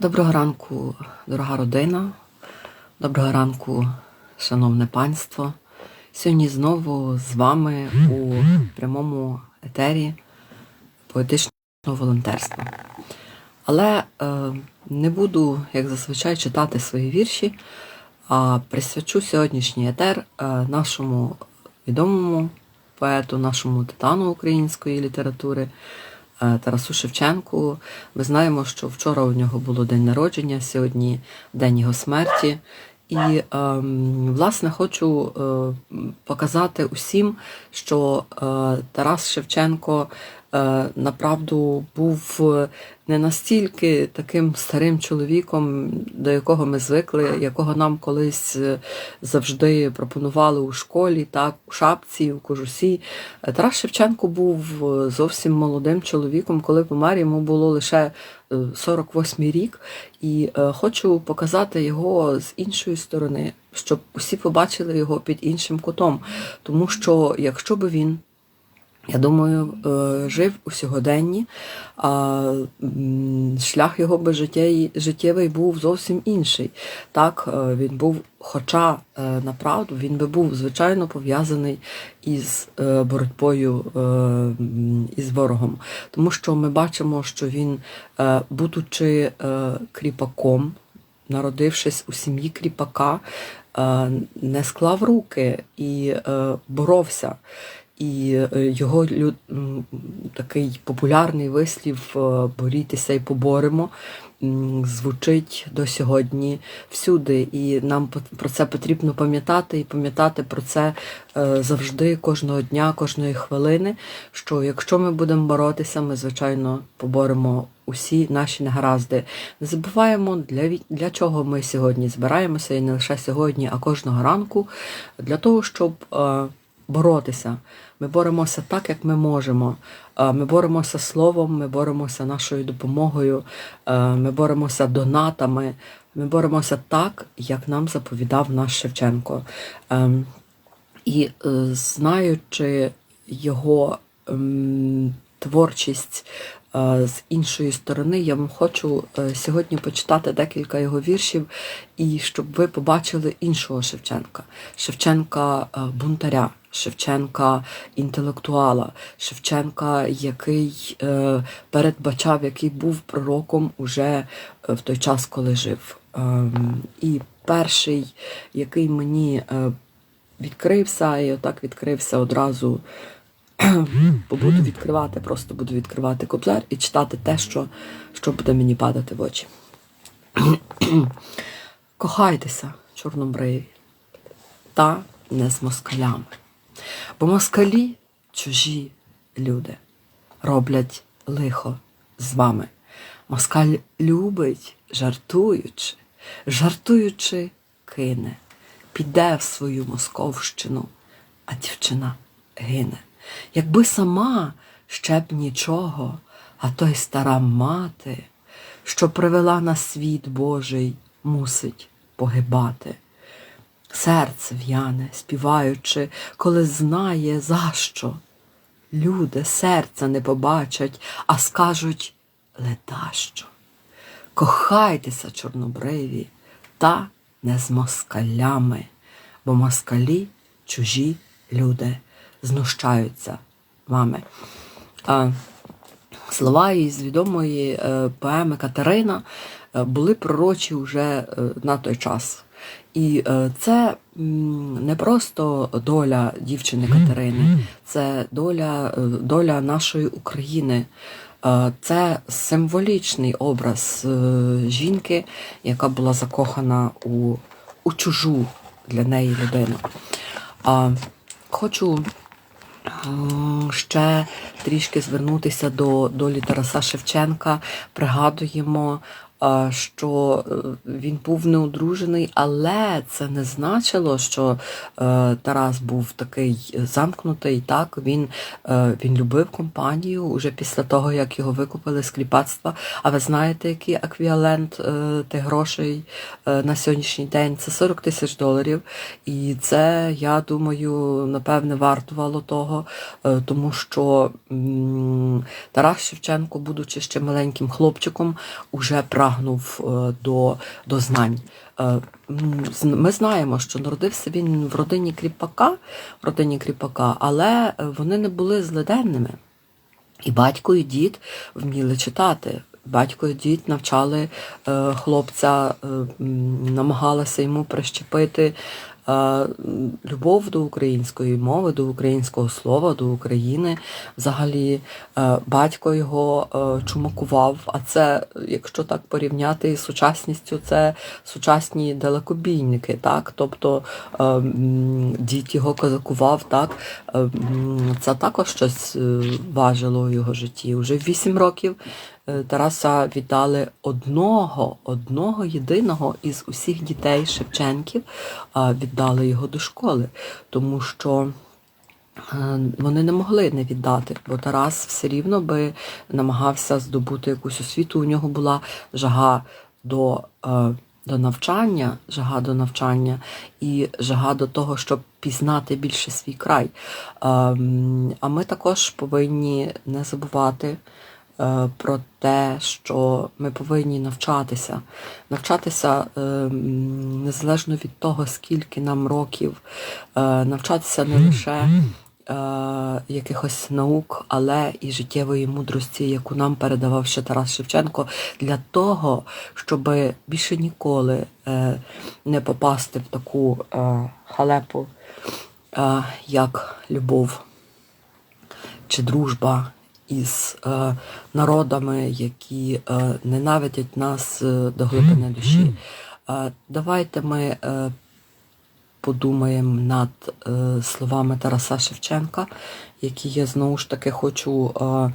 Доброго ранку, дорога родина. Доброго ранку, шановне панство. Сьогодні знову з вами у прямому етері поетичного волонтерства. Але е, не буду, як зазвичай, читати свої вірші, а присвячу сьогоднішній етер е, нашому відомому поету, нашому титану української літератури. Е, Тарасу Шевченку. Ми знаємо, що вчора у нього було день народження, сьогодні день його смерті. І, ем, власне, хочу е, показати усім, що е, Тарас Шевченко направду був не настільки таким старим чоловіком, до якого ми звикли, якого нам колись е, завжди пропонували у школі, так, у шапці, у кожусі. Е, Тарас Шевченко був е, зовсім молодим чоловіком, коли помер, йому було лише е, 48 рік. І е, хочу показати його з іншої сторони, щоб усі побачили його під іншим кутом. Тому що якщо би він я думаю, е, жив у сьогоденні, а шлях його би життєвий, був зовсім інший. Так, е, він був, хоча е, направду він би був звичайно пов'язаний із боротьбою із ворогом. Тому що ми бачимо, що він, будучи кріпаком, народившись у сім'ї кріпака, не склав руки і боровся. І е, його такий популярний вислів е, борітеся і поборемо звучить до сьогодні всюди. І нам про це потрібно пам'ятати і пам'ятати про це е, завжди, кожного дня, кожної хвилини. Що якщо ми будемо боротися, ми звичайно поборемо усі наші негаразди. Не забуваємо, для, для чого ми сьогодні збираємося, і не лише сьогодні, а кожного ранку, для того, щоб боротися. Ми боремося так, як ми можемо. Е, Ми боремося словом, ми боремося нашою допомогою, е, ми боремося донатами, ми боремося так, як нам заповідав наш Шевченко. Ем, І е, знаючи його ем, творчість з іншої сторони, я вам хочу сьогодні почитати декілька його віршів, і щоб ви побачили іншого Шевченка, Шевченка бунтаря. Шевченка інтелектуала, Шевченка, який е, передбачав, який був пророком уже е, в той час, коли жив. Ем, і перший, який мені е, відкрився, і отак відкрився одразу. Бо буду відкривати, просто буду відкривати кобзар і читати те, що, що буде мені падати в очі. Кохайтеся, чорнобриві, та не з москалями. Бо москалі чужі люди роблять лихо з вами. Москаль любить, жартуючи, жартуючи, кине, піде в свою московщину, а дівчина гине. Якби сама ще б нічого, а то й стара мати, що привела на світ Божий, мусить погибати. Серце в'яне, співаючи, коли знає за що. Люди серця не побачать, а скажуть ледащо. Кохайтеся, чорнобриві, та не з москалями, бо москалі чужі люди знущаються вами. А, Слова із відомої е, поеми Катерина е, були пророчі вже е, на той час. І е, це м, не просто доля дівчини Катерини, це доля, е, доля нашої України. Е, Це символічний образ е, жінки, яка була закохана у, у чужу для неї людину. А, Хочу Ще трішки звернутися до долі Тараса Шевченка. Пригадуємо, що е, він був неодружений, але це не значило, що е, Тарас був такий замкнутий. Так, він, е, він любив компанію уже після того, як його викупили з кріпацтва. А ви знаєте, який еквівалент е, тих грошей на сьогоднішній день? Це 40 тисяч доларів. І це, я думаю, напевне, вартувало того, тому що Тарас Шевченко, будучи ще маленьким хлопчиком, уже прагнув прагнув е, до, до знань. Е, Ми знаємо, що народився він в родині кріпака, в родині кріпака, але е, вони не були злиденними. І батько, і дід вміли читати. Батько і дід навчали хлопця, намагалися йому прищепити любов до української мови, до українського слова, до України. Взагалі, е, батько його е, чумакував. А це, якщо так порівняти із сучасністю, це сучасні далекобійники, так? Тобто е, дід його козакував, так? Це також щось важило в його житті. Уже в 8 років Тараса віддали одного, одного єдиного із усіх дітей Шевченків, віддали його до школи, тому що е, вони не могли не віддати, бо Тарас все рівно би намагався здобути якусь освіту. У нього була жага до, е, до навчання, жага до навчання і жага до того, щоб пізнати більше свій край. Ем, А ми також повинні не забувати е, про те, що ми повинні навчатися. Навчатися е, незалежно від того, скільки нам років, е, навчатися не лише е, якихось наук, але і життєвої мудрості, яку нам передавав ще Тарас Шевченко, для того, щоб більше ніколи е, не попасти в таку е, халепу, е, як любов чи дружба із е, народами, які е, ненавидять нас е, до глибини душі. Е, давайте ми е, подумаємо над е, словами Тараса Шевченка, які я знову ж таки хочу е,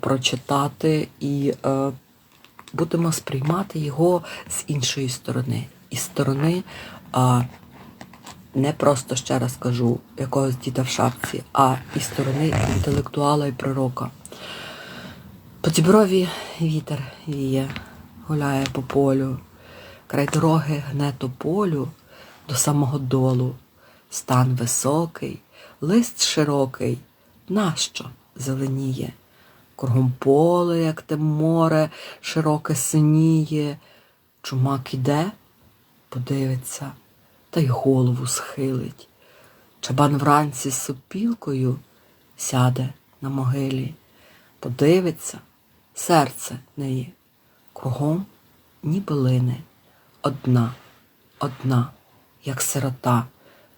прочитати, і е, будемо сприймати його з іншої сторони, із сторони. Е, не просто ще раз кажу якогось діда в шапці, а із сторони інтелектуала і пророка. По діброві вітер віє, гуляє по полю, край дороги гне тополю до самого долу, стан високий, лист широкий, нащо зеленіє? Кругом поле, як те море, широке синіє, чумак іде, подивиться та й голову схилить. Чабан вранці з сопілкою сяде на могилі, подивиться, серце неї, кругом ніби лине, одна, одна, як сирота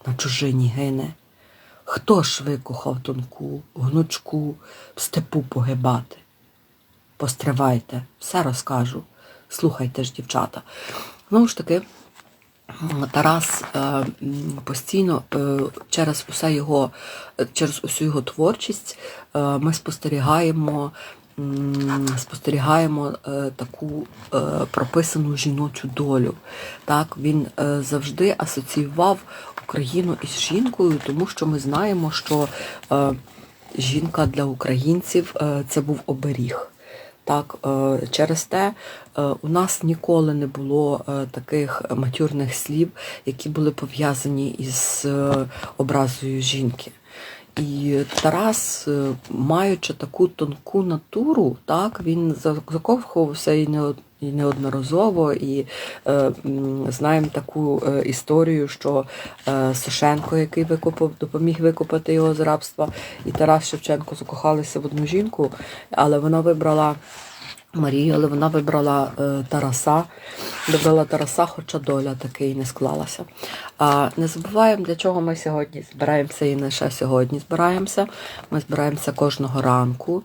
на чужині гине. Хто ж викохав тонку, гнучку в степу погибати? Постривайте, все розкажу. Слухайте ж, дівчата. Знову ж таки, Тарас е, постійно е, через усе його, через усю його творчість е, ми спостерігаємо, спостерігаємо таку прописану жіночу долю. Так, він завжди асоціював Україну із жінкою, тому що ми знаємо, що жінка для українців це був оберіг. Так, через те у нас ніколи не було е, таких матюрних слів, які були пов'язані із е, образою жінки. І Тарас, е, маючи таку тонку натуру, так, він за- закохувався і не і неодноразово, і е, знаємо таку е, історію, що е, Сошенко, який викопав, допоміг викопати його з рабства, і Тарас Шевченко закохалися в одну жінку, але вона вибрала Марію, але вона вибрала е, Тараса, вибрала Тараса, хоча доля таки і не склалася. А не забуваємо, для чого ми сьогодні збираємося і не лише сьогодні збираємося. Ми збираємося кожного ранку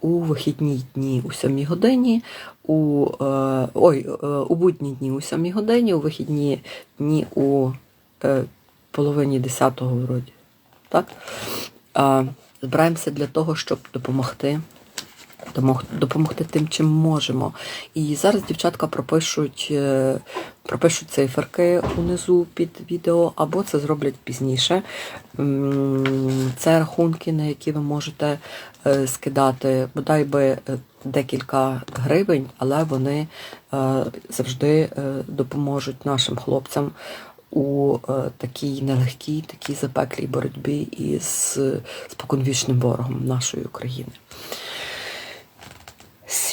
у вихідні дні у 7 годині, у, е, ой, е, у будні дні у 7 годині, у вихідні дні у половині 10-го вроді. Так? Збираємося для того, щоб допомогти допомогти тим, чим можемо. І зараз дівчатка пропишуть, е, пропишуть циферки унизу під відео, або це зроблять пізніше. Це рахунки, на які ви можете е, скидати, бодай би е, декілька гривень, але вони завжди допоможуть нашим хлопцям. У такій нелегкій, такій запеклій боротьбі із споконвічним ворогом нашої України.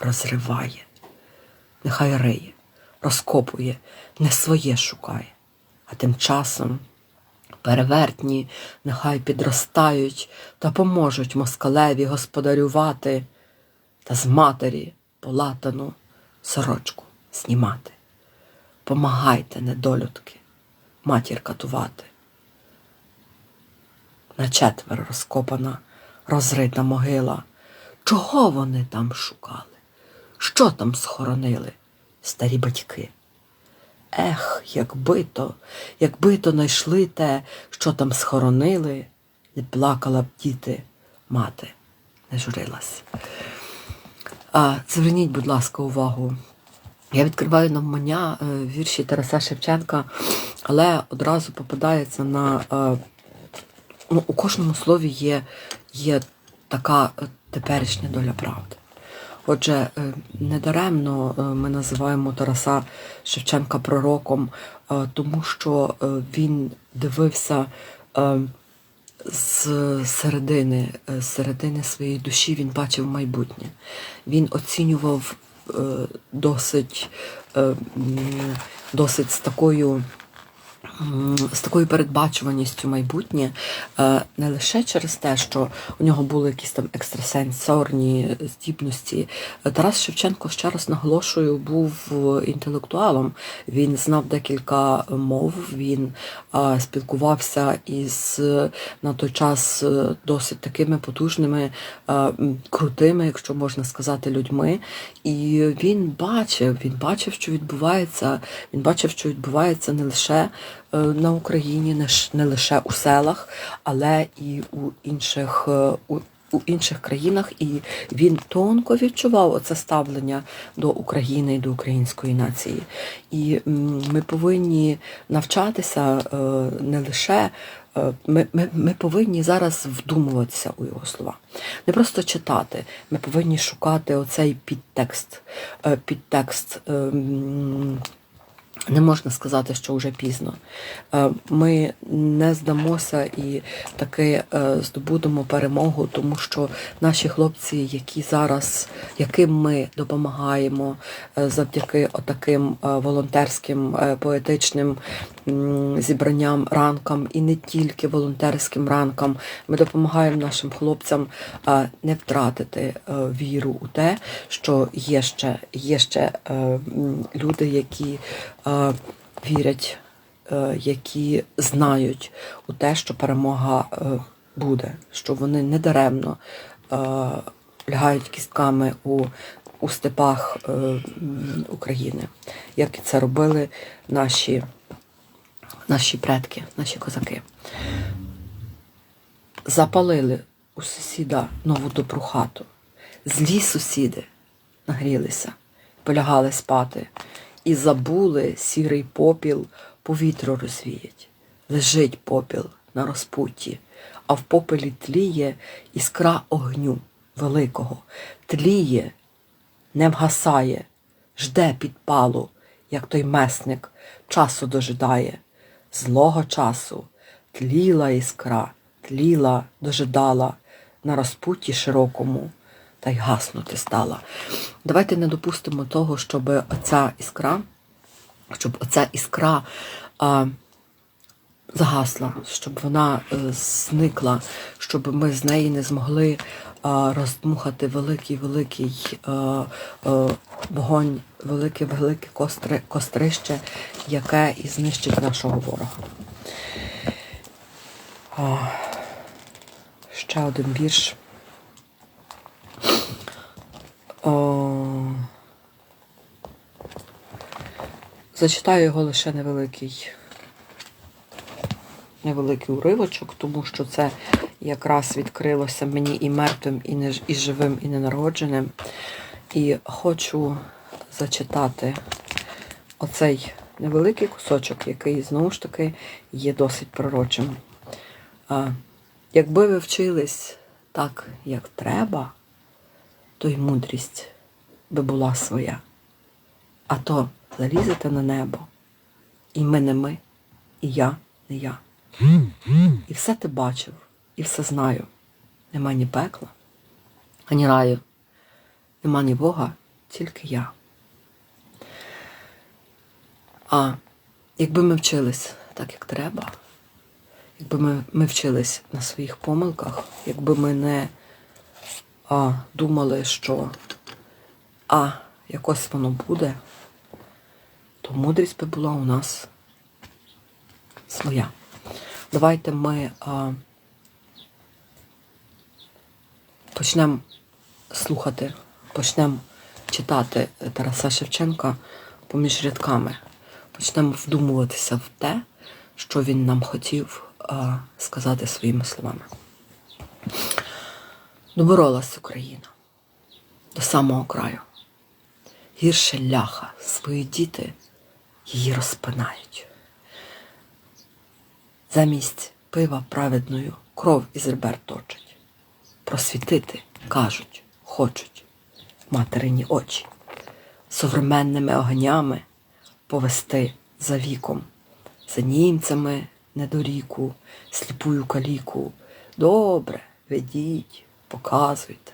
розриває. Нехай риє, розкопує, не своє шукає, а тим часом перевертні нехай підростають та поможуть москалеві господарювати та з матері полатану сорочку знімати. Помагайте, недолюдки, матір катувати. На четверо розкопана, розрита могила. Чого вони там шукали? Що там схоронили старі батьки? Ех, якби то, якби то знайшли те, що там схоронили, не плакала б діти, мати, не журилась. А, Зверніть, будь ласка, увагу. Я відкриваю навмання е, вірші Тараса Шевченка, але одразу попадається на. Е, ну, у кожному слові є, є така е, теперішня доля правди. Отже, е, недаремно е, ми називаємо Тараса Шевченка пророком, е, тому що він дивився з середини, з середини своєї душі, він бачив майбутнє. Він оцінював досить, досить з такою. З такою передбачуваністю майбутнє е, не лише через те, що у нього були якісь там екстрасенсорні здібності. Тарас Шевченко, ще раз наголошую, був інтелектуалом. Він знав декілька мов, він е, спілкувався із на той час е, досить такими потужними, крутими, якщо можна сказати, людьми. І він бачив, він бачив, що відбувається. Він бачив, що відбувається не лише на Україні, не лише у селах, але і у інших. е, у у інших країнах, і він тонко відчував оце ставлення до України і до української нації. І ми повинні навчатися е, не лише. е, Ми, ми, ми повинні зараз вдумуватися у його слова. Не просто читати, ми повинні шукати оцей підтекст. Е, Підтекст ем, не можна сказати, що вже пізно. Е, Ми не здамося і таки е, здобудемо перемогу, тому що наші хлопці, які зараз, яким ми допомагаємо е, завдяки отаким волонтерським поетичним зібранням ранкам, і не тільки волонтерським ранкам, ми допомагаємо нашим хлопцям е, не втратити е, віру у те, що є ще, є ще е, люди, які вірять, які знають у те, що перемога буде, що вони недаремно е, лягають кістками у, у степах е, України, як і це робили наші, наші предки, наші козаки. Запалили у сусіда нову добру хату. Злі сусіди нагрілися, полягали спати, і забули сірий попіл повітру розвіять. Лежить попіл на розпутті, а в попелі тліє іскра огню великого, тліє, не вгасає, жде підпалу як той месник, часу дожидає, злого часу, тліла іскра, тліла, дожидала на розпутті широкому, та й гаснути стала. Давайте не допустимо того, щоб оця іскра, щоб оця іскра. А, загасла, щоб вона е, зникла, щоб ми з неї не змогли роздмухати великий великий е, е, вогонь, велике велике костри, кострище, яке і знищить нашого ворога. Ще один вірш. Зачитаю його лише невеликий невеликий уривочок, тому що це якраз відкрилося мені і мертвим, і, не, і живим, і ненародженим. І хочу зачитати оцей невеликий кусочок, який знову ж таки є досить пророчим. Якби ви вчились так, як треба, то й мудрість би була своя. А то залізете на небо, і ми не ми, і я не я. І все ти бачив, і все знаю. Нема ні пекла, ані раю, нема ні Бога, тільки я. А якби ми вчились так, як треба, якби ми, ми вчились на своїх помилках, якби ми не а, думали, що а, якось воно буде, то мудрість би була у нас своя. Давайте ми а, почнемо слухати, почнемо читати Тараса Шевченка поміж рядками, почнемо вдумуватися в те, що він нам хотів а, сказати своїми словами. Доборолась Україна до самого краю. Гірше ляха, свої діти її розпинають. Замість пива праведною кров із ребер точать. Просвітити, кажуть, хочуть материні очі, современними огнями повести за віком, за німцями недоріку, сліпую каліку. Добре, ведіть, показуйте.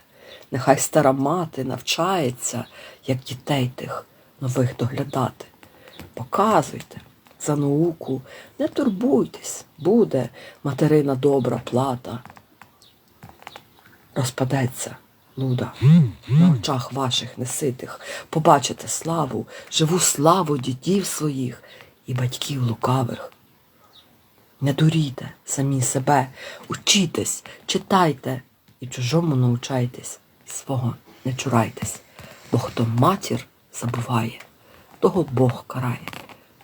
Нехай стара мати навчається, як дітей тих нових доглядати. Показуйте за науку, не турбуйтесь, буде материна добра плата. Розпадеться луда на очах ваших неситих, побачите славу, живу славу дітів своїх і батьків лукавих. Не дурійте самі себе, учітесь, читайте і чужому научайтесь, свого не чурайтесь, бо хто матір забуває, того Бог карає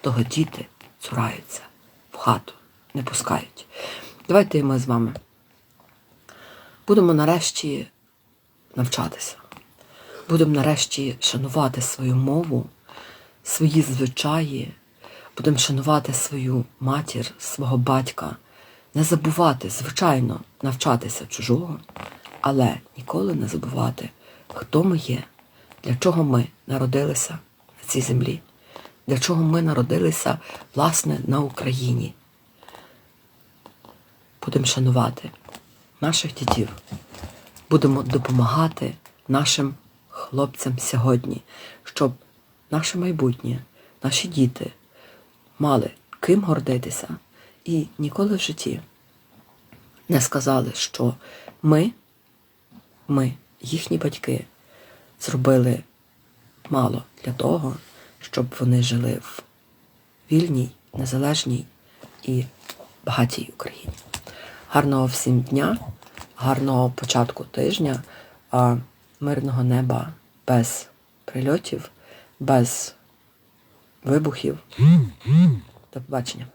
того діти цураються, в хату не пускають. Давайте ми з вами будемо нарешті навчатися. Будемо нарешті шанувати свою мову, свої звичаї, будемо шанувати свою матір, свого батька, не забувати, звичайно, навчатися чужого, але ніколи не забувати, хто ми є, для чого ми народилися на цій землі для чого ми народилися, власне, на Україні. Будемо шанувати наших дітів, будемо допомагати нашим хлопцям сьогодні, щоб наше майбутнє, наші діти мали ким гордитися і ніколи в житті не сказали, що ми, ми, їхні батьки, зробили мало для того, щоб вони жили в вільній, незалежній і багатій Україні. Гарного всім дня, гарного початку тижня, а мирного неба без прильотів, без вибухів. До побачення.